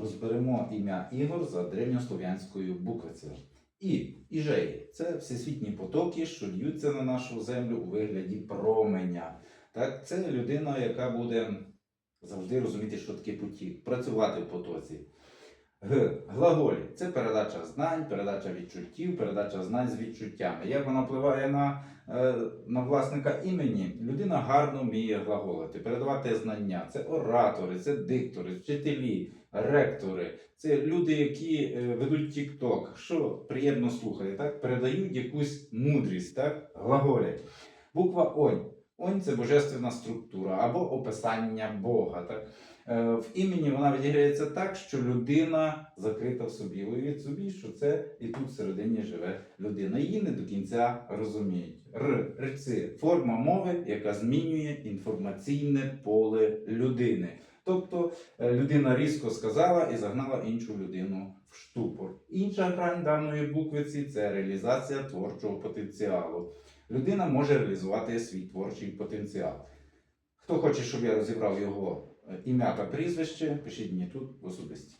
розберемо ім'я Ігор за древньослов'янською буквицею. І іжеї це всесвітні потоки, що льються на нашу землю у вигляді променя. Так, це людина, яка буде завжди розуміти, що таке потік, працювати в потоці. Г. Глаголі це передача знань, передача відчуттів, передача знань з відчуттями. Як вона впливає на, е, на власника імені? Людина гарно вміє глаголити, передавати знання. Це оратори, це диктори, вчителі, ректори, це люди, які е, ведуть TikTok, що приємно слухає, так? передають якусь мудрість, так? глаголять. Буква Онь. Онь це божественна структура або описання Бога. Так? Е, В імені вона відіграється так, що людина закрита в собі. Уявіть собі, що це і тут всередині живе людина. Її не до кінця розуміють. Р рци форма мови, яка змінює інформаційне поле людини. Тобто е, людина різко сказала і загнала іншу людину в штупор. Інша грань даної буквиці це реалізація творчого потенціалу. Людина може реалізувати свій творчий потенціал. Хто хоче, щоб я розібрав його е, ім'я та прізвище, пишіть мені тут в особисті.